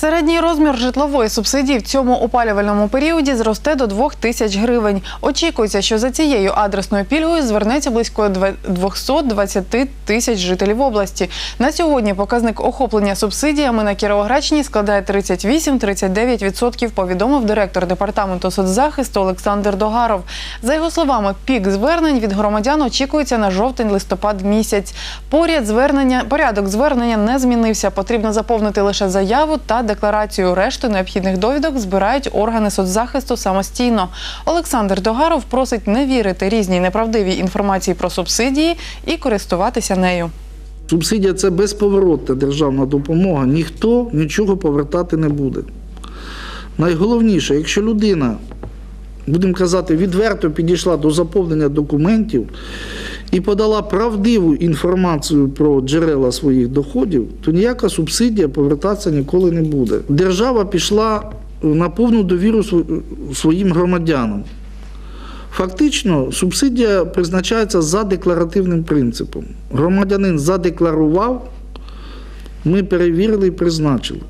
Середній розмір житлової субсидії в цьому опалювальному періоді зросте до 2 тисяч гривень. Очікується, що за цією адресною пільгою звернеться близько две- 220 тисяч жителів області. На сьогодні показник охоплення субсидіями на Кіровоградщині складає 38-39%, повідомив директор департаменту соцзахисту Олександр Догаров. За його словами, пік звернень від громадян очікується на жовтень-листопад місяць. Поряд звернення порядок звернення не змінився. Потрібно заповнити лише заяву та декларацію. Решту необхідних довідок збирають органи соцзахисту самостійно. Олександр Догаров просить не вірити різній неправдивій інформації про субсидії і користуватися нею. Субсидія це безповоротна державна допомога, ніхто нічого повертати не буде. Найголовніше, якщо людина, будемо казати, відверто підійшла до заповнення документів і подала правдиву інформацію про джерела своїх доходів, то ніяка субсидія повертатися ніколи не буде. Держава пішла на повну довіру своїм громадянам. Фактично, субсидія призначається за декларативним принципом. Громадянин задекларував, ми перевірили і призначили.